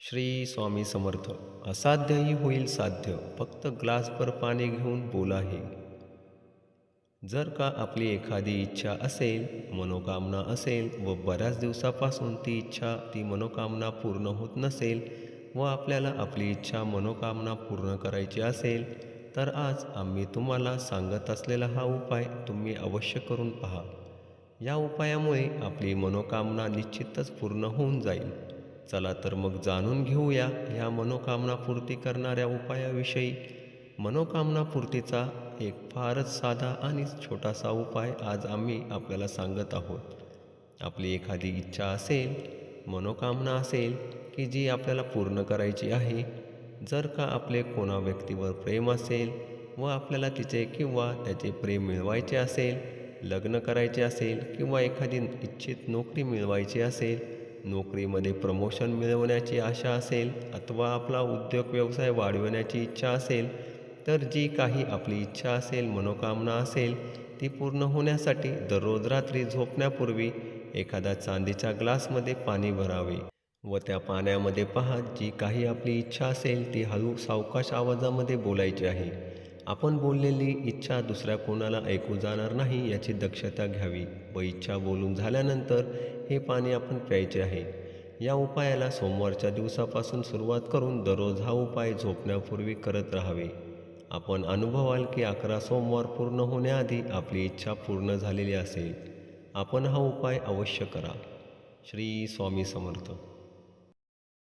श्री स्वामी समर्थ असाध्यही होईल साध्य फक्त ग्लासभर पाणी घेऊन बोलाही जर का आपली एखादी इच्छा असेल मनोकामना असेल व बऱ्याच दिवसापासून ती इच्छा ती मनोकामना पूर्ण होत नसेल व आपल्याला आपली इच्छा मनोकामना पूर्ण करायची असेल तर आज आम्ही तुम्हाला सांगत असलेला हा उपाय तुम्ही अवश्य करून पहा. या उपायामुळे आपली मनोकामना निश्चितच पूर्ण होऊन जाईल. चला तर मग जाणून घेऊया ह्या मनोकामना पूर्ती करणाऱ्या उपायाविषयी. मनोकामना पूर्तीचा एक फारच साधा आणि छोटासा उपाय आज आम्ही आपल्याला सांगत आहोत. आपली एखादी इच्छा असेल मनोकामना असेल की जी आपल्याला पूर्ण करायची आहे जर का आपले कोणा व्यक्तीवर प्रेम असेल व आपल्याला तिचे किंवा त्याचे प्रेम मिळवायचे असेल लग्न करायचे असेल किंवा एखादी इच्छित नोकरी मिळवायची असेल नोकरीमध्ये प्रमोशन मिळवण्याची आशा असेल अथवा आपला उद्योग व्यवसाय वाढवण्याची इच्छा असेल तर जी काही आपली इच्छा असेल मनोकामना असेल ती पूर्ण होण्यासाठी दररोज रात्री झोपण्यापूर्वी एखाद्या चांदीच्या ग्लासमध्ये पाणी भरावे व त्या पाण्यामध्ये पहा जी काही आपली इच्छा असेल ती हळू सावकाश आवाजामध्ये बोलायची आहे. आपण बोललेली इच्छा दुसऱ्या कोणाला ऐकू जाणार नाही याची दक्षता घ्यावी व इच्छा बोलून झाल्यानंतर हे पाणी आपण प्यायचे आहे. या उपायाला सोमवारच्या दिवसापासून सुरुवात करून दररोज हा उपाय झोपण्यापूर्वी करत राहावे. आपण अनुभवाल की अकरा सोमवार पूर्ण होण्याआधी आपली इच्छा पूर्ण झालेली असेल. आपण हा उपाय अवश्य करा. श्री स्वामी समर्थ.